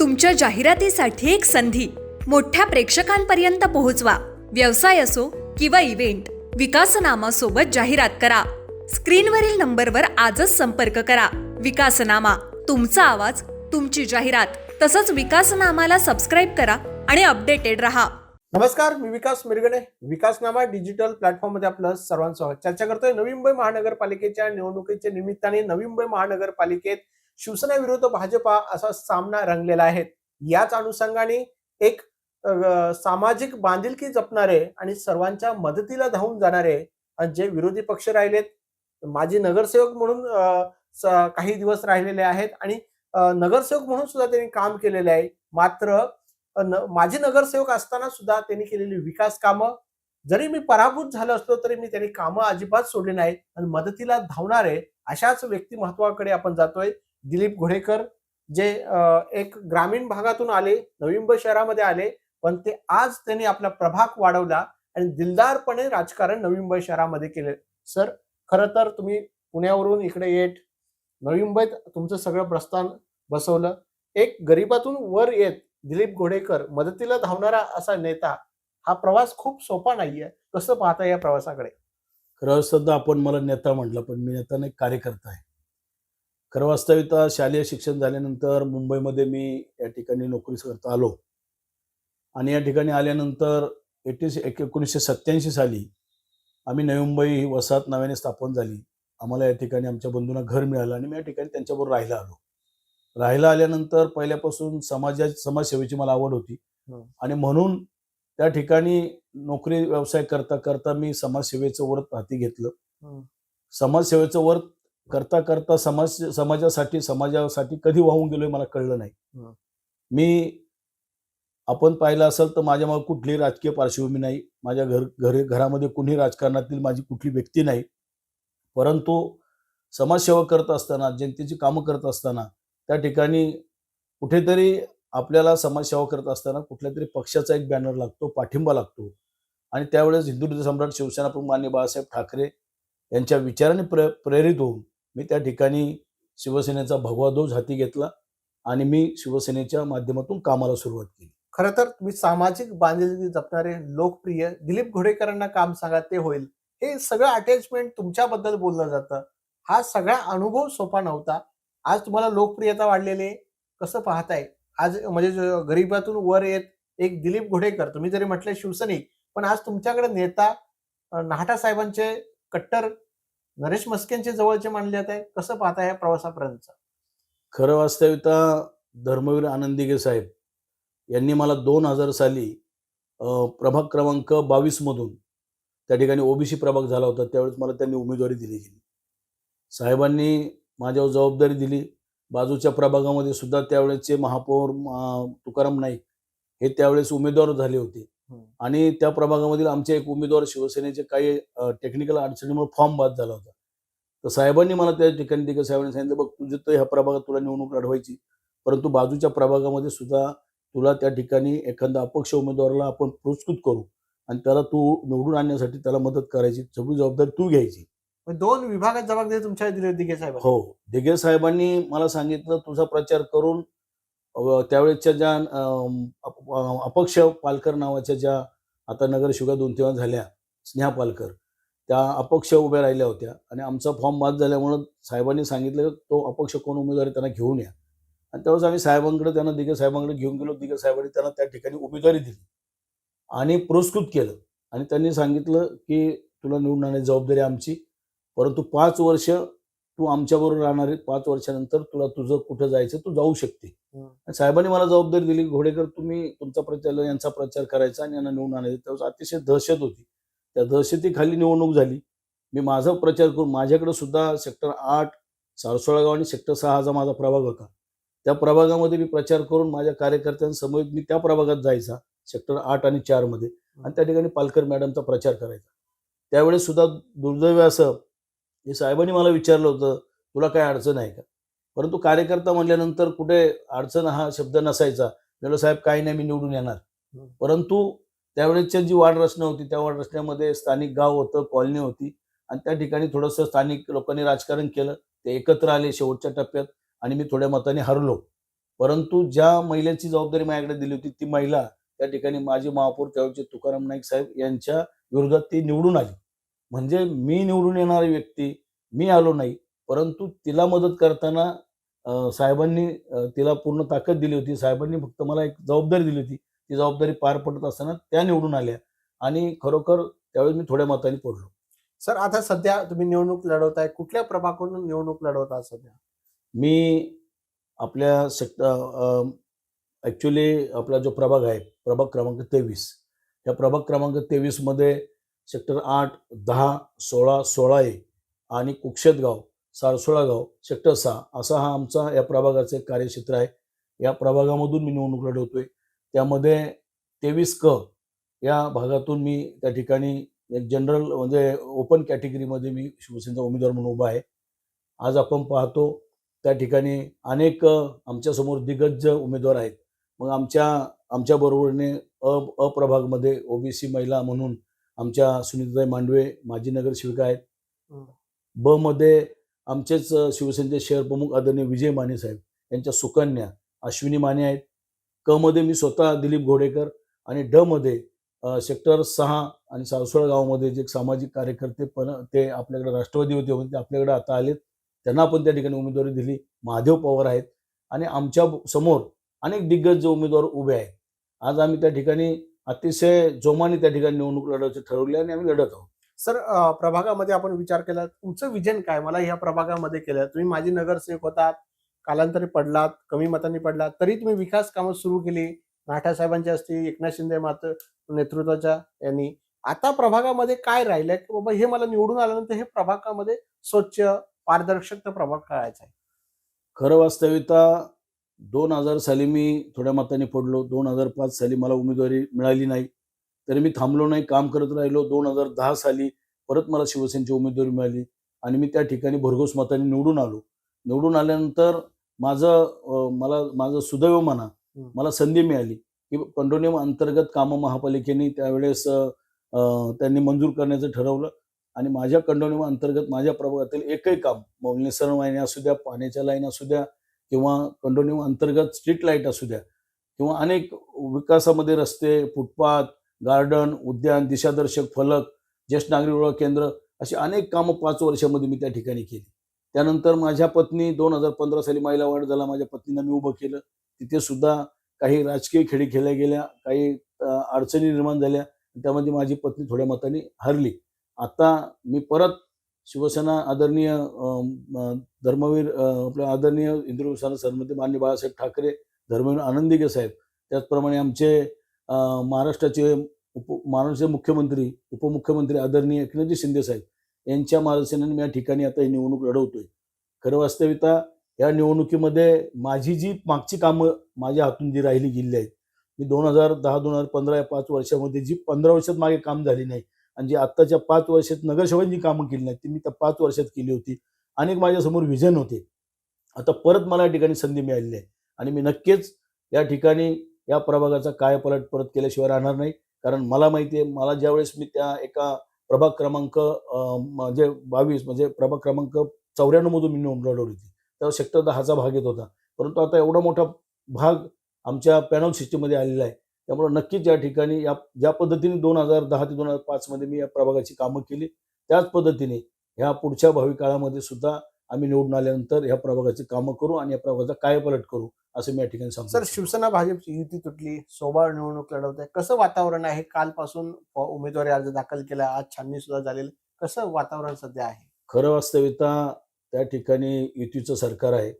तुमच्या जाहिरातीसाठी एक संधी. मोठ्या प्रेक्षकांपर्यंत पोहोचवा. व्यवसाय असो किंवा इव्हेंट विकासनामा सोबत जाहिरात करा. स्क्रीनवरील नंबरवर आजच संपर्क करा. विकासनामा तुमचा आवाज तुमची जाहिरात तसंच विकासनामाला सबस्क्राईब करा आणि अपडेटेड रहा. नमस्कार मी विकास मिरगणे. विकासनामा डिजिटल प्लॅटफॉर्ममध्ये आपलं सर्वांचं चर्चा करतोय नवी मुंबई महानगरपालिकेच्या निवडणुकीच्या निमित्ताने नवी मुंबई महानगरपालिकेत शिवसेना विरुद्ध भाजपा असा सामना रंगलेला आहे. याच अनुषंगाने एक सामाजिक बांधिलकी जपणारे आणि सर्वांच्या मदतीला धावून जाणारे जे विरोधी पक्ष राहिलेत माजी नगरसेवक म्हणून काही दिवस राहिलेले आहेत आणि नगरसेवक म्हणून सुद्धा त्यांनी काम केलेले आहे. मात्र माजी नगरसेवक असताना सुद्धा त्यांनी केलेली विकास कामं जरी मी पराभूत झालो असलो तरी मी त्यांनी कामं अजिबात सोडली नाही आणि मदतीला धावणारे अशाच व्यक्तिमत्वाकडे आपण जातोय. दिलीप घोडेकर जे एक ग्रामीण भागातून आले नवी मुंबई शहरामध्ये आले पण ते आज त्यांनी आपला प्रभाग वाढवला आणि दिलदारपणे राजकारण नवी मुंबई शहरामध्ये केले. सर खरं तर तुम्ही पुण्यावरून इकडे येत नवी मुंबईत तुमचं सगळं प्रस्थान बसवलं. एक गरीबातून वर येत दिलीप घोडेकर मदतीला धावणारा असा नेता हा प्रवास खूप सोपा नाहीये. कसं पाहता या प्रवासाकडे? खरं सध्या आपण मला नेता म्हटलं पण मी नेता नाही कार्यकर्ता आहे. खरं वास्तविकता शालेय शिक्षण झाल्यानंतर मुंबईमध्ये मी या ठिकाणी नोकरी करता आलो. आणि या ठिकाणी आल्यानंतर एटी एक एकोणीसशे सत्याऐंशी साली आम्ही नवी मुंबई ही वसाहत नव्याने स्थापन झाली. आम्हाला या ठिकाणी आमच्या बंधूंना घर मिळालं आणि मी या ठिकाणी त्यांच्याबरोबर राहायला आलो. राहायला आल्यानंतर पहिल्यापासून समाजा समाजसेवेची मला आवड होती. हं. आणि म्हणून त्या ठिकाणी नोकरी व्यवसाय करता करता मी समाजसेवेचं व्रत हाती घेतलं. हं. समाजसेवेचं व्रत करता करता समाज समाजासाठी समाजासाठी कधी वाहून गेलोय मला कळलं नाही. मी आपण पाहिलं असेल तर माझ्या मागे कुठलीही राजकीय पार्श्वभूमी नाही. माझ्या घर घरी घरामध्ये कुणी राजकारणातील माझी कुठली व्यक्ती नाही. परंतु समाजसेवा करत असताना जनतेची कामं करत असताना त्या ठिकाणी कुठेतरी आपल्याला समाजसेवा करत असताना कुठल्या तरी पक्षाचा एक बॅनर लागतो पाठिंबा लागतो. आणि त्यावेळेस हिंदू सम्राट शिवसेना प्रमुख मान्य बाळासाहेब ठाकरे यांच्या विचाराने प्रे प्रेरित होऊन मी त्या ठिकाणी शिवसेनेचा भगवा ध्वज हाती घेतला आणि मी शिवसेनेच्या माध्यमातून कामाला सुरुवात केली. खरं तर तुम्ही सामाजिक बांधिलकी जपणारे लोकप्रिय दिलीप घोडेकरांना काम सांगा ते होईल. हे सगळं अटॅचमेंट तुमच्याबद्दल बोललं जातं. हा सगळा अनुभव सोपा नव्हता. आज तुम्हाला लोकप्रियता वाढलेली आहे. कसं पाहताय? आज म्हणजे गरिबातून गरीबातून वर येत एक दिलीप घोडेकर तुम्ही जरी म्हटले शिवसैनिक पण आज तुमच्याकडे नेता नाहटा साहेबांचे कट्टर नरेश मस्केंचे जवळचे मानले जात. आहे कसं पाहता या प्रवासापर्यंत खरं वास्तविकता धर्मवीर आनंदिगे साहेब यांनी मला दोन हजार साली प्रभाग क्रमांक बावीसमधून त्या ठिकाणी ओबीसी प्रभाग झाला होता. त्यावेळेस मला त्यांनी उमेदवारी दिली गेली. साहेबांनी माझ्यावर जबाबदारी दिली. बाजूच्या प्रभागामध्ये सुद्धा त्यावेळेसचे महापौर तुकाराम नाईक हे त्यावेळेस उमेदवार झाले होते. आणि त्या प्रभागामधील आमचे एक उमेदवार शिवसेनेचे काही टेक्निकल अडचणीमुळे फॉर्म बाद झाला होता. तर साहेबांनी मला त्या ठिकाणी दिग्गज साहेबांनी सांगितलं बघ तुझं तर ह्या प्रभागात तुला निवडणूक लढवायची परंतु बाजूच्या प्रभागामध्ये सुद्धा तुला त्या ठिकाणी एखादा अपक्ष उमेदवाराला आपण पुरस्कृत करू आणि त्याला तू निवडून आणण्यासाठी त्याला मदत करायची सगळी जबाबदारी तू घ्यायची. दोन विभागात जबाबदारी तुमच्या दिली दिघे साहेब हो. दिघे साहेबांनी मला सांगितलं तुझा प्रचार करून त्यावेळेच्या त्यावेळेसच्या ज्या अपक्ष पालकर नावाच्या ज्या आता नगरशिवगा दोन तेव्हा झाल्या स्नेहा पालकर त्या अपक्ष उभ्या राहिल्या होत्या. आणि आमचा फॉर्म बाद झाल्यामुळं साहेबांनी सांगितलं तो अपक्ष कोण उमेदवार आहे त्यांना घेऊन या. आणि त्यावेळेस आम्ही साहेबांकडे त्यांना दिघे साहेबांकडे घेऊन गेलो. दिघे साहेबांनी त्यांना त्या ठिकाणी उमेदवारी दिली आणि पुरस्कृत केलं. आणि त्यांनी सांगितलं की तुला निवडून आणण्याची जबाबदारी आमची परंतु पाच वर्ष तू आमच्याबरोबर राहणार आहे पाच वर्षानंतर तुला तुझं कुठं जायचं तू जाऊ शकते. साहेबांनी मला जबाबदारी दिली घोडेकर तुम्ही तुमचा प्रचार यांचा प्रचार करायचा आणि यांना निवडून आणायचं. त्यावेळेस अतिशय दहशत होती. त्या दहशतीखाली निवडणूक झाली. मी माझा प्रचार करून माझ्याकडे सुद्धा सेक्टर आठ सारसोळा गाव आणि सेक्टर सहा हा माझा प्रभाग होता. त्या प्रभागामध्ये मी प्रचार करून माझ्या कार्यकर्त्यांसमोर मी त्या प्रभागात जायचा सेक्टर आठ आणि चारमध्ये आणि त्या ठिकाणी पालकर मॅडमचा प्रचार करायचा. त्यावेळेस सुद्धा दुर्दैव असं हे साहेबांनी मला विचारलं होतं तुला काय अडचण आहे का? परंतु कार्यकर्ता म्हणल्यानंतर कुठे अडचण हा शब्द नसायचा. म्हणलं साहेब काही नाही मी निवडून येणार. परंतु त्यावेळेसच्या जी वाढ रचना होती त्या वाढ रचनेमध्ये स्थानिक गाव होतं कॉलनी होती. आणि त्या ठिकाणी थोडंसं स्थानिक लोकांनी राजकारण केलं. ते एकत्र आले शेवटच्या टप्प्यात आणि मी थोड्या मताने हरलो. परंतु ज्या महिलेची जबाबदारी माझ्याकडे दिली होती ती महिला त्या ठिकाणी माजी महापौर त्यावेळचे तुकाराम नाईक साहेब यांच्या विरोधात ती निवडून आली. म्हणजे मी निवडून येणारी व्यक्ती मी आलो नाही. परंतु तिला मदत करताना साहेबांनी तिला पूर्ण ताकद दिली होती. साहेबांनी फक्त मला एक जबाबदारी दिली होती. ती जबाबदारी पार पडत असताना त्या निवडून आल्या आणि खरोखर त्यावेळी मी थोड्या मताने पडलो. सर आता सध्या तुम्ही निवडणूक लढवताय. कुठल्या प्रभागातून निवडणूक लढवता सध्या? मी आपल्या सेक्टर ॲक्च्युली आपला जो प्रभाग आहे प्रभाग क्रमांक तेवीस. या प्रभाग क्रमांक तेवीसमध्ये सेक्टर आठ दहा सोळा सोळा ए आणि कुक्षेतगाव सारसोळा गाव सेक्टर सहा. असा हा आमचा या प्रभागाचं एक कार्यक्षेत्र आहे. या प्रभागामधून मी निवडणूक लढवतोय. त्यामध्ये तेवीस क या भागातून मी त्या ठिकाणी एक जनरल म्हणजे ओपन कॅटेगरीमध्ये मी शिवसेनेचा उमेदवार म्हणून उभा आहे. आज आपण पाहतो त्या ठिकाणी अनेक आमच्यासमोर दिग्गज उमेदवार आहेत. मग आमच्या आमच्या बरोबरीने अ अप्रभागमध्ये ओबीसी महिला म्हणून आमच्या सुनीताई मांडवे माजी नगरसेविका आहेत. ब मध्ये आमचेच शिवसेनेचे शहर प्रमुख आदरणीय विजय माने साहेब यांच्या सुकन्या अश्विनी माने आहेत. क मध्ये मी स्वतः दिलीप घोडेकर आणि ड मध्ये सेक्टर सहा आणि सावसोळा गावामध्ये जे सामाजिक कार्यकर्ते पण ते आपल्याकडे राष्ट्रवादी होते होते ते आपल्याकडे आता आलेत. त्यांना पण त्या ठिकाणी उमेदवारी दिली. महादेव पवार आहेत. आणि आमच्यासमोर अनेक दिग्गज उमेदवार उभे आहेत. आज आम्ही त्या ठिकाणी अतिशय जोमाने त्या ठिकाणी निवडणूक लढवायचे ठरवले आणि आम्ही लढत आहोत. सर प्रभागामध्ये आपण विचार केला तुमचं विजन काय? मला ह्या प्रभागामध्ये केलं. तुम्ही माझी नगरसेवक होतात कालांतरी पडलात कमी मतांनी पडलात तरी तुम्ही विकास कामं सुरू केली. नाठा साहेबांची असतील एकनाथ शिंदे मात नेतृत्वाच्या यांनी. आता प्रभागामध्ये काय राहिलंय? की बाबा हे मला निवडून आल्यानंतर हे प्रभागामध्ये स्वच्छ पारदर्शक प्रभाग करायचा आहे. खरं वास्तविकता दोन हजार साली मी थोड्या मताने पडलो. दोन हजार पाच साली मला उमेदवारी मिळाली नाही. तरी मी थांबलो नाही काम करत राहिलो. दोन हजार दहा साली परत मला शिवसेनेची उमेदवारी मिळाली आणि मी त्या ठिकाणी भरघोस मताने निवडून आलो. निवडून आल्यानंतर माझं मला माझं सुदैव म्हणा. मला संधी मिळाली की कंडोनियम अंतर्गत कामं महापालिकेने त्यावेळेस त्यांनी मंजूर करण्याचं ठरवलं आणि माझ्या कंडोनियम अंतर्गत माझ्या प्रभागातील एकही काम मग निसरण वाहिनी असू द्या पाण्याच्या लाईन असू द्या किंवा कंडोनियम अंतर्गत स्ट्रीट लाइट असू द्या किंवा अनेक विकासामध्ये रस्ते फुटपाथ गार्डन उद्यान दिशादर्शक फलक ज्येष्ठ नागरिक ओळख केंद्र अशी अनेक कामं पाच वर्षामध्ये मी त्या ठिकाणी केली. त्यानंतर माझ्या पत्नी दोन हजार पंधरा साली महिला वाढ झाला. माझ्या पत्नीनं मी उभं केलं. तिथे सुद्धा काही राजकीय खेळी खेळल्या गेल्या काही अडचणी निर्माण झाल्या. त्यामध्ये माझी पत्नी थोड्या मताने हरली. आता मी परत शिवसेना आदरणीय धर्मवीर आपलं आदरणीय इंद्रविसार सरमध्ये मान्य बाळासाहेब ठाकरे धर्मवीर आनंदिके साहेब. त्याचप्रमाणे आमचे महाराष्ट्राचे उप महाराष्ट्राचे मुख्यमंत्री उपमुख्यमंत्री आदरणीय एकनाथजी शिंदे साहेब यांच्या मार्गदर्शनाने मी या ठिकाणी आता ही निवडणूक लढवतोय. खरं वास्तविकता या निवडणुकीमध्ये माझी जी मागची कामं माझ्या हातून जी राहिली गेली आहेत मी दोन हजार दहा दोन हजार पंधरा या पाच वर्षामध्ये जी पंधरा वर्षात मागे काम झाली नाही आणि जी आत्ताच्या पाच वर्षात नगरसेवकांची कामं केली नाहीत ती मी त्या पाच वर्षात केली होती. अनेक माझ्यासमोर व्हिजन होते. आता परत मला या ठिकाणी संधी मिळालेली आहे आणि मी नक्कीच या ठिकाणी या प्रभागाचा कायपलट परत केल्याशिवाय राहणार नाही. कारण मला माहिती आहे मला ज्यावेळेस मी त्या एका प्रभाग क्रमांक म्हणजे बावीस म्हणजे प्रभाग क्रमांक चौऱ्याण्णव मधून मी निवडून लढवली होती. तेव्हा सेक्टर दहाचा भाग येत होता. परंतु आता एवढा मोठा भाग आमच्या पॅनल सिस्टीममध्ये आलेला आहे. त्यामुळे नक्कीच या ठिकाणी या ज्या पद्धतीने दोन हजार दहा ते दोन हजार पाचमध्ये मी या प्रभागाची कामं केली त्याच पद्धतीने ह्या पुढच्या भावी काळामध्ये सुद्धा आम्ही निवडून आल्यानंतर ह्या प्रभागाची कामं करू आणि या प्रभागाचा कायपलट करू असं मी या ठिकाणी सांगतो. सर शिवसेना भाजपची युती तुटली सोबाळ निवडणूक लढवत. आहे कसं वातावरण आहे? कालपासून उमेदवारी अर्ज दाखल केला आज छाननी सुद्धा झालेलं. कसं वातावरण सध्या आहे? खरं वास्तविकता त्या ठिकाणी युतीचं सरकार आहे.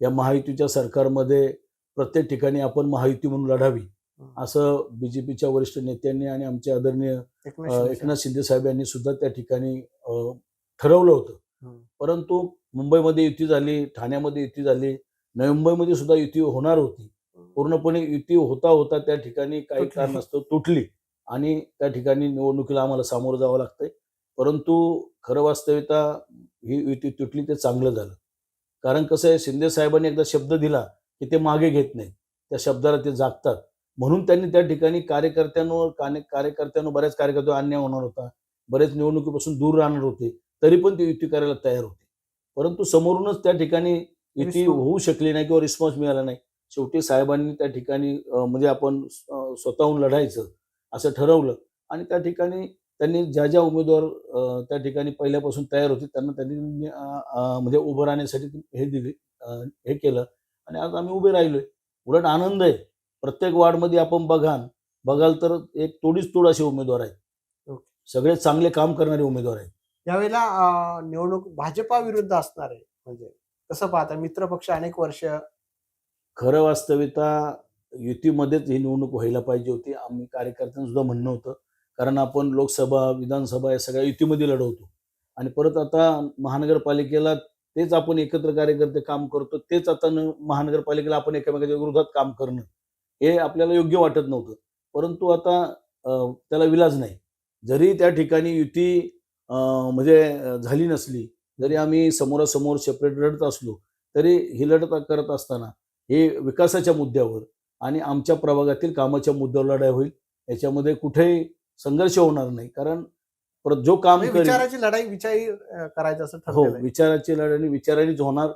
या महायुतीच्या सरकारमध्ये प्रत्येक ठिकाणी आपण महायुती म्हणून लढावी. असं बीजेपीच्या वरिष्ठ नेत्यांनी आणि आमचे आदरणीय एकनाथ शिंदे साहेब. यांनी सुद्धा त्या ठिकाणी ठरवलं होतं. परंतु मुंबईमध्ये युती झाली ठाण्यामध्ये युती झाली नवी मुंबईमध्ये सुद्धा युती होणार होती. पूर्णपणे युती होता होता त्या ठिकाणी काही तुटली. कारणास्तव तुटली. आणि त्या ठिकाणी निवडणुकीला आम्हाला सामोरं जावं लागतंय. परंतु खरं वास्तविकता ही युती तुटली ते चांगलं झालं. कारण कसं आहे शिंदे साहेबांनी एकदा शब्द दिला की ते मागे घेत नाही त्या शब्दाला ते जागतात. म्हणून त्यांनी त्या ठिकाणी कार्यकर्त्यांवर कार्यकर्त्यांवर बऱ्याच कार्यकर्त्यांवर अन्याय होणार होता. बरेच निवडणुकीपासून दूर राहणार होते. तरी पण ते युती करायला तयार होते. परंतु समोरूनच त्या ठिकाणी युती. होऊ शकली नाही किंवा रिस्पॉन्स मिळाला नाही. शेवटी साहेबांनी त्या ठिकाणी म्हणजे आपण स्वतःहून लढायचं असं ठरवलं. आणि त्या ठिकाणी त्यांनी ज्या ज्या उमेदवार त्या ठिकाणी पहिल्यापासून तयार होते त्यांना त्यांनी म्हणजे उभं राहण्यासाठी हे दिले हे केलं. आणि आज आम्ही उभे राहिलोय. उलट आनंद आहे. प्रत्येक वार्डमध्ये आपण बघाल बघाल तर एक तोडीच तोड असे उमेदवार आहेत. सगळे चांगले काम करणारे उमेदवार आहेत. यावेळेला निवडणूक भाजपा विरुद्ध असणार आहे म्हणजे कसं पाहता? मित्र पक्ष अनेक वर्ष खरं वास्तविकता युतीमध्येच ही निवडणूक व्हायला पाहिजे होती. आम्ही कार्यकर्त्यांचं सुद्धा म्हणणं होतं कारण आपण लोकसभा विधानसभा या सगळ्या युतीमध्ये लढवतो. आणि परत आता महानगरपालिकेला तेच आपण एकत्र कार्यकर्ते काम करतो तेच आता महानगरपालिकेला आपण एकमेकाच्या विरोधात काम करणं. हे आपल्याला योग्य वाटत नव्हतं. परंतु आता त्याला विलाज नाही. जरी त्या ठिकाणी युती म्हणजे झाली नसली जरी आम्ही समोरासमोर सेपरेट लढत असलो तरी ही लढत करत असताना हे विकासाच्या मुद्द्यावर आणि आमच्या प्रभागातील कामाच्या मुद्द्यावर लढाई होईल याच्यामध्ये कुठेही संघर्ष होणार नाही. कारण जो काम म्हणजे करेल विचाराची लढाई विचारी करायचं असं हो. विचाराची लढाई विचारानेच होणार.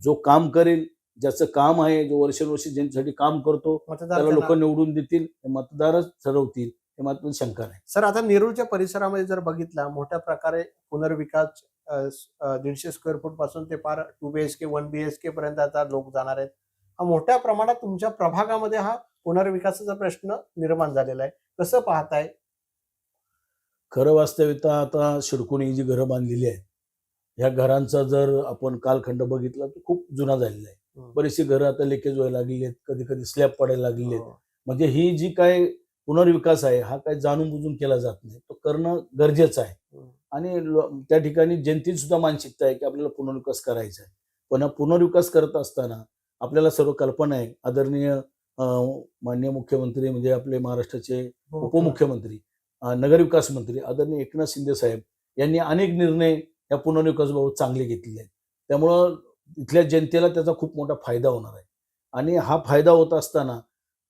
जो काम करेल ज्याचं काम आहे जो वर्षानुवर्षी ज्यांच्यासाठी काम करतो त्याला लोक निवडून देतील हे मतदारच ठरवतील हे मात्र शंका नाही. सर आता नेरूळच्या परिसरामध्ये जर बघितला मोठ्या प्रकारे पुनर्विकास दीडशे स्क्वेअर फूटपासून ते पार टू बीएचके वन बीएचके पर्यंत आता लोक जाणार आहेत. हा मोठ्या प्रमाणात तुमच्या प्रभागामध्ये हा पुनर्विकासाचा प्रश्न निर्माण झालेला आहे. कसं पाहताय? खरं वास्तविकता आता शिडकोणी जी घरं बांधलेली आहेत ह्या घरांचा जर आपण कालखंड बघितला तर खूप जुना झालेला आहे. बरीचशी घरं आता लेकेज व्हायला लागलेली आहेत कधी कधी स्लॅब पडायला लागलेले आहेत हो. म्हणजे ही जी काय पुनर्विकास आहे हा काय जाणून बुजून केला जात नाही. तो करणं गरजेचं आहे. आणि त्या ठिकाणी जनतेची सुद्धा मानसिकता आहे की आपल्याला पुनर्विकास करायचा आहे पण हा पुनर्विकास करत असताना आपल्याला सर्व कल्पना आहे. आदरणीय अं, माननीय मुख्यमंत्री म्हणजे आपले महाराष्ट्राचे हो, उपमुख्यमंत्री अं, नगरविकास मंत्री आदरणीय एकनाथ शिंदे साहेब यांनी अनेक निर्णय या पुनर्विकासाबाबत चांगले घेतलेले आहेत. त्यामुळं इथल्या जनतेला त्याचा खूप मोठा फायदा होणार आहे. आणि हा फायदा होत असताना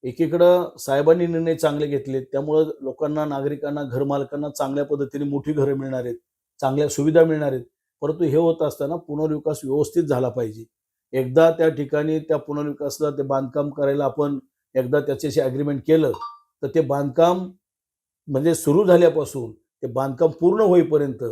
एकीकडं साहेबांनी निर्णय चांगले घेतले त्यामुळं लोकांना नागरिकांना घरमालकांना चांगल्या पद्धतीने मोठी घरं मिळणार आहेत चांगल्या सुविधा मिळणार आहेत. परंतु हे होत असताना पुनर्विकास व्यवस्थित झाला पाहिजे. एकदा त्या ठिकाणी त्या पुनर्विकासला ते बांधकाम करायला आपण एकदा त्याच्याशी ॲग्रीमेंट केलं तर ते बांधकाम म्हणजे सुरू झाल्यापासून ते बांधकाम पूर्ण होईपर्यंत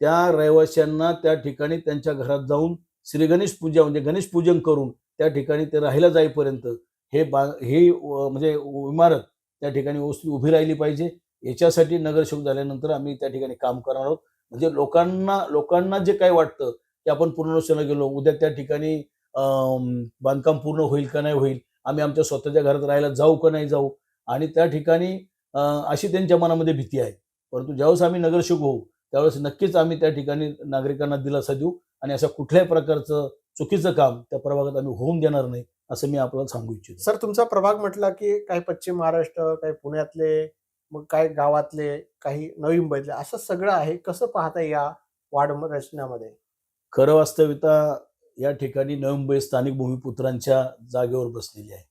त्या रहिवाशांना त्या ठिकाणी त्यांच्या घरात जाऊन श्री गणेश पूजा म्हणजे गणेश पूजन करून त्या ठिकाणी ते राहायला जाईपर्यंत हे बा हे म्हणजे इमारत त्या ठिकाणी व्यवस्थित उभी राहिली पाहिजे. याच्यासाठी नगरसेवक झाल्यानंतर आम्ही त्या ठिकाणी काम करणार आहोत. म्हणजे लोकांना लोकांना जे काय वाटतं की आपण पुनर्वसनाला गेलो उद्या त्या ठिकाणी बांधकाम पूर्ण होईल का नाही होईल आम्ही आमच्या स्वतःच्या घरात राहायला जाऊ का नाही जाऊ आणि त्या ठिकाणी अशी त्यांच्या मनामध्ये भीती आहे. परंतु ज्यावेळेस आम्ही नगरसेवक होऊ त्यावेळेस नक्कीच आम्ही त्या ठिकाणी नागरिकांना दिलासा देऊ. आणि अशा कुठल्याही प्रकारचं चुकीचं काम त्या प्रभागात आम्ही होऊन देणार नाही असं मी आपल्याला सांगू इच्छितो. सर तुमचा प्रभाग म्हटला की काही पश्चिम महाराष्ट्र काही पुण्यातले मग काही गावातले काही नवी मुंबईतले असं सगळं आहे. कसं पाहताय या वाढ रचनामध्ये खरं वास्तविकता या ठिकाणी नवी मुंबई स्थानिक भूमिपुत्रांच्या जागेवर बसलेली आहे.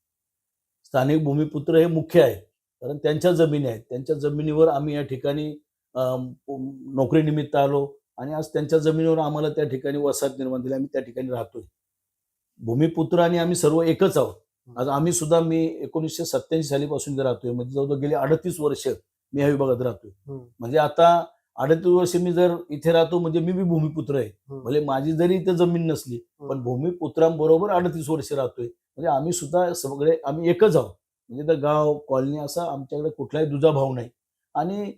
स्थानिक भूमिपुत्र हे मुख्य आहेत कारण त्यांच्या जमिनी आहेत. त्यांच्या जमिनीवर आम्ही या ठिकाणी नोकरीनिमित्त आलो आणि आज त्यांच्या जमिनीवर आम्हाला त्या ठिकाणी वसाहत निर्माण दिली आम्ही त्या ठिकाणी राहतोय. भूमिपुत्र आणि आम्ही सर्व एकच आहोत. आज आम्ही सुद्धा मी एकोणीसशे सत्याऐंशी सालीपासून इथे राहतोय. म्हणजे जवळजवळ गेली अडतीस वर्ष मी ह्या विभागात राहतोय. म्हणजे आता अडतीस वर्ष मी जर इथे राहतो म्हणजे मी बी भूमिपुत्र आहे. भले माझी जरी इथे जमीन नसली पण भूमिपुत्रांबरोबर अडतीस वर्ष राहतोय. म्हणजे आम्ही सुद्धा सगळे आम्ही एकच आहोत. म्हणजे तर गाव कॉलनी असा आमच्याकडे कुठलाही दुजा भाव नाही. आणि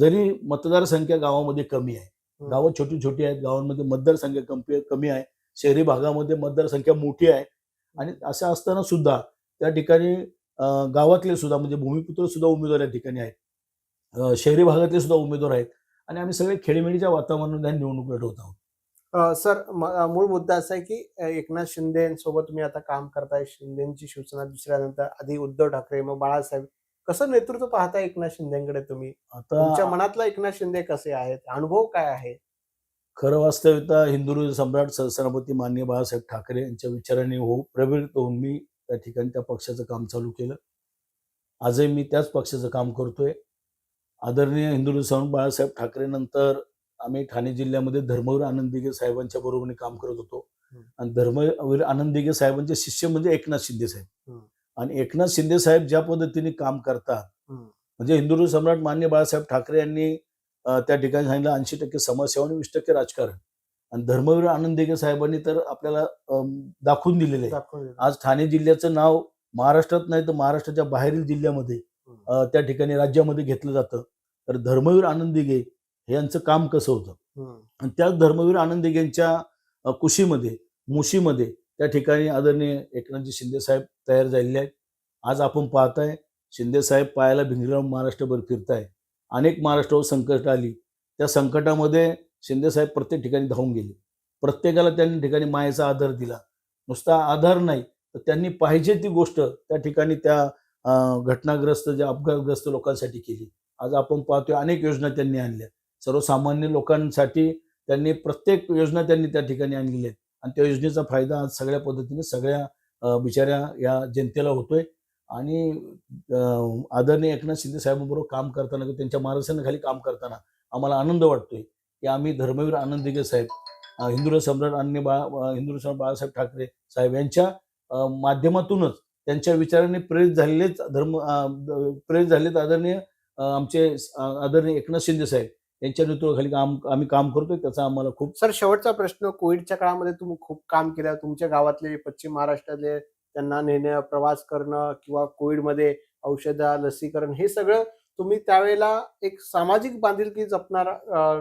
जरी मतदारसंख्या गावामध्ये कमी आहे. गावं छोटी छोटी आहेत गावांमध्ये मतदारसंख्या कमी कमी आहे. शहरी भागामध्ये मतदारसंख्या मोठी आहे. आणि असं असताना सुद्धा त्या ठिकाणी गावातले सुद्धा म्हणजे भूमिपुत्र सुद्धा उमेदवार या ठिकाणी आहेत. शहरी भागातले सुद्धा उमेदवार आहेत. आणि आम्ही सगळे खेळीमेळीच्या वातावरणात निवडणूक लढवत आहोत. सर मूळ मुद्दा असा आहे की एकनाथ शिंदे सोबत तुम्ही आता काम करताय. शिंदेची शिवसेना दुसऱ्यानंतर आधी उद्धव ठाकरे मग बाळासाहेब कसं नेतृत्व पाहताय एकनाथ शिंदेकडे तुम्ही? तुमच्या आता मनातला एकनाथ शिंदे कसे आहेत? अनुभव काय आहे? खरं वास्तविकता हिंदू सम्राट सहस्रापती मान्य बाळासाहेब ठाकरे यांच्या विचाराने हो प्रवृत्त होऊन मी त्या ठिकाणी त्या पक्षाचं काम चालू केलं. आजही मी त्याच पक्षाचं काम करतोय. आदरणीय हिंदू सम्राट बाळासाहेब ठाकरे नंतर आम्ही ठाणे जिल्ह्यामध्ये धर्मवीर आनंद दिघे साहेबांच्या बरोबरीने काम करत होतो. हम्म. आणि धर्मवीर आनंद दिघे साहेबांचे शिष्य म्हणजे एकनाथ शिंदे साहेब. हम्म. आणि एकनाथ शिंदे साहेब ज्या पद्धतीने काम करतात. म्हणजे हिंदू सम्राट मान्य बाळासाहेब ठाकरे यांनी त्या ठिकाणी सांगितलं ऐंशी टक्के समाजसेवा आणि वीस टक्के राजकारण आणि धर्मवीर आनंद दिघे साहेबांनी तर आपल्याला दाखवून दिलेलं. आज ठाणे जिल्ह्याचं नाव महाराष्ट्रात नाही तर महाराष्ट्राच्या बाहेरील जिल्ह्यामध्ये त्या ठिकाणी राज्यामध्ये घेतलं जातं तर धर्मवीर आनंद दिघे हे यांचं काम कसं होतं. आणि त्याच धर्मवीर आनंद दिघे यांच्या अं, कुशीमध्ये मुशीमध्ये त्या ठिकाणी आदरणीय एकनाथजी शिंदे साहेब तयार झालेले आहेत. आज आपण पाहताय शिंदे साहेब पायाला भिंगराव महाराष्ट्रभर फिरताय. अनेक महाराष्ट्रावर संकट आली. त्या संकटामध्ये शिंदे साहेब प्रत्येक ठिकाणी धावून गेले. प्रत्येकाला त्यांनी ठिकाणी मायेचा आधार दिला. नुसता आधार नाही तर त्यांनी पाहिजे ती गोष्ट त्या ठिकाणी त्या घटनाग्रस्त ज्या अपघातग्रस्त लोकांसाठी केली. आज आपण पाहतोय अनेक योजना त्यांनी आणल्या. सर्वसामान्य लोकांसाठी त्यांनी प्रत्येक योजना त्यांनी त्या ठिकाणी आणलेल्या आहेत. आणि त्या योजनेचा फायदा आज सगळ्या पद्धतीने सगळ्या बिचाऱ्या या जनतेला होतोय. आणि आदरणीय एकनाथ शिंदे साहेबांबरोबर काम करताना किंवा त्यांच्या मार्गदर्शनाखाली काम करताना आम्हाला आनंद वाटतोय की आम्ही धर्मवीर आनंद साहेब हिंदू सम्राट अन्य बाळा हिंदू सम्राट बाळासाहेब ठाकरे साहेब यांच्या माध्यमातूनच त्यांच्या विचाराने प्रेरित झालेलेच धर्म प्रेरित झालेत आदरणीय आमचे आदरणीय एकनाथ शिंदे साहेब. यांच्या नेतृत्वाखाली काम आम्ही काम करतोय त्याचा आम्हाला खूप सर शेवटचा प्रश्न कोविडच्या काळामध्ये तुम्ही खूप काम केलं. तुमच्या गावातले पश्चिम महाराष्ट्रातले त्यांना नेणं प्रवास करणं किंवा कोविडमध्ये औषधं लसीकरण हे सगळं तुम्ही त्यावेळेला एक सामाजिक बांधिलकी जपणारा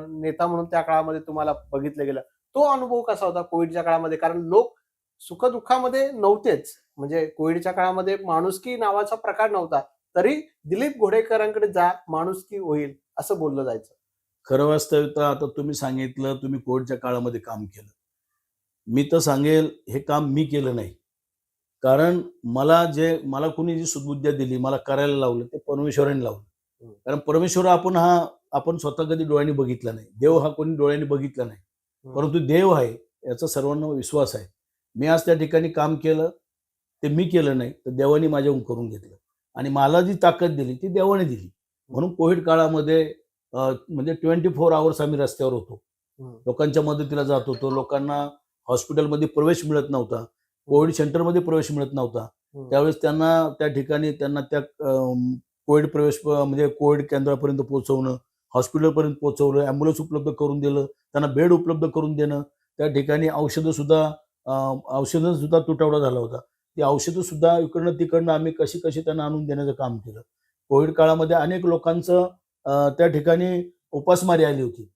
नेता म्हणून त्या काळामध्ये तुम्हाला बघितलं गेलं. तो अनुभव कसा होता कोविडच्या काळामध्ये? कारण लोक सुखदुःखामध्ये नव्हतेच. म्हणजे कोविडच्या काळामध्ये माणुसकी नावाचा प्रकार नव्हता. तरी दिलीप घोडेकरांकडे जा माणुसकी होईल असं बोललं जायचं. खरं वास्तविकता आता तुम्ही सांगितलं तुम्ही कोविडच्या काळामध्ये काम केलं. मी तर सांगेल हे काम मी केलं नाही. कारण मला जे मला कुणी जी सुदबुद्ध्या दिली मला करायला लावलं ते परमेश्वराने लावलं. कारण परमेश्वर आपण हा आपण स्वतः कधी डोळ्यांनी बघितला नाही. देव हा कोणी डोळ्यांनी बघितला नाही. परंतु देव आहे याचा सर्वांना विश्वास आहे. मी आज त्या ठिकाणी काम केलं ते मी केलं नाही तर देवाने माझ्याहून करून घेतलं. आणि मला जी ताकद दिली ती देवाने दिली. म्हणून कोविड काळामध्ये म्हणजे ट्वेंटी फोर आवर्स आम्ही रस्त्यावर होतो. लोकांच्या मदतीला जात होतो. लोकांना हॉस्पिटलमध्ये प्रवेश मिळत नव्हता. कोविड सेंटरमध्ये प्रवेश मिळत नव्हता. त्यावेळेस त्यांना त्या ठिकाणी त्यांना त्या कोविड प्रवेश म्हणजे कोविड केंद्रापर्यंत पोहोचवणं हॉस्पिटलपर्यंत पोहोचवलं ॲम्ब्युलन्स उपलब्ध करून दिलं त्यांना बेड उपलब्ध करून देणं त्या ठिकाणी औषधं सुद्धा औषधं सुद्धा तुटवडा झाला होता. ती औषधं सुद्धा इकडनं तिकडनं आम्ही कशी कशी त्यांना आणून देण्याचं काम केलं. कोविड काळामध्ये अनेक लोकांचं त्या ठिकाणी उपासमारी आली होती.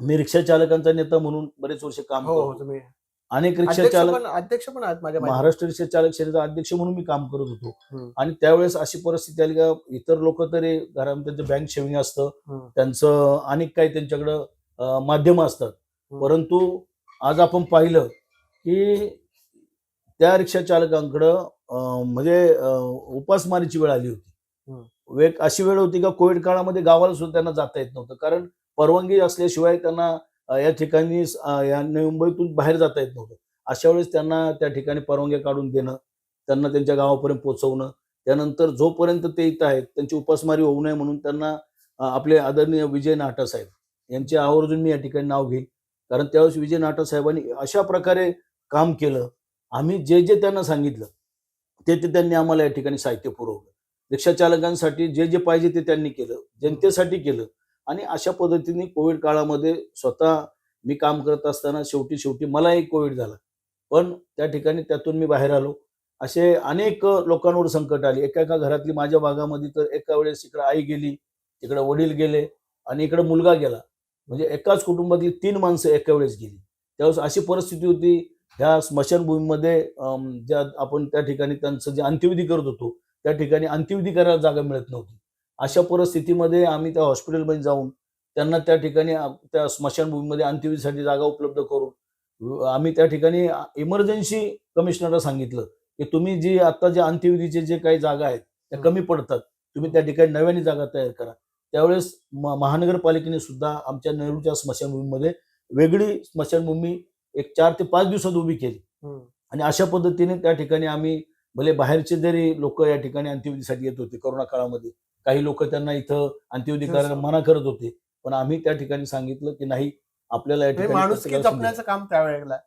मी रिक्षा चालकांचा नेता म्हणून बरेच वर्ष काम हो हो करतो अनेक रिक्षा अध्यक्ष चालक पण अध्यक्ष पण. महाराष्ट्र रिक्षा चालक सेनेचा अध्यक्ष म्हणून मी काम करत होतो. आणि त्यावेळेस अशी परिस्थिती आली का इतर लोक तरी घरामध्ये त्यांचं बँक सेव्हिंग असतं. त्यांचं अनेक काही त्यांच्याकडं माध्यमं असतात. परंतु आज आपण पाहिलं की त्या रिक्षा चालकांकडं म्हणजे उपासमारीची वेळ आली होती वेग अशी वेळ होती का कोविड काळामध्ये गावाला सुद्धा त्यांना जाता येत नव्हतं. कारण परवानगी असल्याशिवाय त्यांना या ठिकाणी या मुंबईतून बाहेर जाता येत नव्हतं. अशा वेळेस त्यांना त्या ठिकाणी परवानग्या काढून देणं त्यांना त्यांच्या गावापर्यंत पोहोचवणं त्यानंतर जोपर्यंत ते इथं आहेत त्यांची उपासमारी होऊ नये म्हणून त्यांना आपले आदरणीय विजय नाटा साहेब यांचे आवर्जून मी या ठिकाणी नाव घेईन. कारण त्यावेळेस विजय नाटा साहेबांनी अशा प्रकारे काम केलं. आम्ही जे जे त्यांना सांगितलं ते ते त्यांनी आम्हाला या ठिकाणी साहित्य पुरवलं. रिक्षाचालकांसाठी जे जे पाहिजे ते त्यांनी केलं जनतेसाठी केलं. आणि अशा पद्धतीने कोविड काळामध्ये स्वतः मी काम करत असताना शेवटी शेवटी मलाही कोविड झाला. पण त्या ठिकाणी त्यातून मी बाहेर आलो. असे अनेक लोकांवर संकट आली. एका एका घरातली माझ्या भागामध्ये तर एका वेळेस इकडे आई गेली तिकडे वडील गेले आणि इकडे मुलगा गेला. म्हणजे एकाच कुटुंबातली तीन माणसं एका वेळेस गेली. त्यावेळेस अशी परिस्थिती होती ह्या स्मशानभूमीमध्ये ज्या आपण त्या ठिकाणी त्यांचं जे अंत्यविधी करत होतो त्या ठिकाणी अंत्यविधी करायला जागा मिळत नव्हती. अशा परिस्थितीमध्ये आम्ही त्या हॉस्पिटलमध्ये जाऊन त्यांना त्या ठिकाणी त्या स्मशानभूमीमध्ये अंत्यविधीसाठी जागा उपलब्ध करून आम्ही त्या ठिकाणी इमर्जन्सी कमिशनरला सांगितलं की तुम्ही जी आता जे अंत्यविधीचे जे काही जागा आहेत त्या कमी पडतात. तुम्ही त्या ठिकाणी नव्याने जागा तयार करा. त्यावेळेस महानगरपालिकेने सुद्धा आमच्या नेहरूच्या स्मशानभूमीमध्ये वेगळी स्मशानभूमी एक चार ते पाच दिवसात उभी केली. आणि अशा पद्धतीने त्या ठिकाणी आम्ही भले बाहेरचे जरी लोक या ठिकाणी अंत्यविधीसाठी येत होते कोरोना काळामध्ये काही लोक त्यांना इथं अंत्यविधी करायला. मना करत होते. पण आम्ही त्या ठिकाणी सांगितलं की नाही आपल्याला या म्हणजे ठिकाणी संधी जपण्याचं काम त्यावेळेला.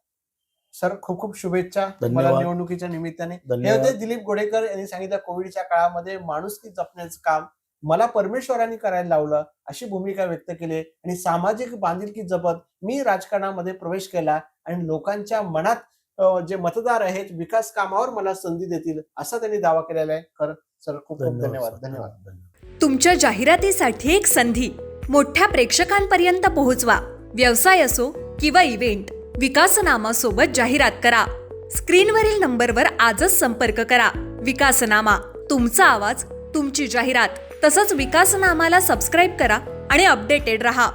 सर खूप खूप शुभेच्छा धन्यवाद. मला निवडणुकीच्या निमित्ताने. हे होते दिलीप गोडेकर यांनी सांगितलं कोविडच्या काळामध्ये माणुसकी जपण्याचं काम. मला परमेश्वरांनी करायला लावलं अशी भूमिका व्यक्त केली आणि सामाजिक बांधिलकी जपत मी राजकारणामध्ये प्रवेश केला आणि लोकांच्या मनात जे मतदार आहेत विकास कामावर मला संधी देतील असा त्यांनी दावा केलेला आहे. खरं सर खूप खूप धन्यवाद. धन्यवाद. तुमच्या जाहिरातीसाठी एक संधी. मोठ्या प्रेक्षकांपर्यंत पोहोचवा. व्यवसाय असो किंवा इव्हेंट विकासनामासोबत जाहिरात करा. स्क्रीनवरील नंबरवर आजच संपर्क करा. विकासनामा तुमचा आवाज तुमची जाहिरात. तसंच विकासनामाला सबस्क्राईब करा आणि अपडेटेड रहा.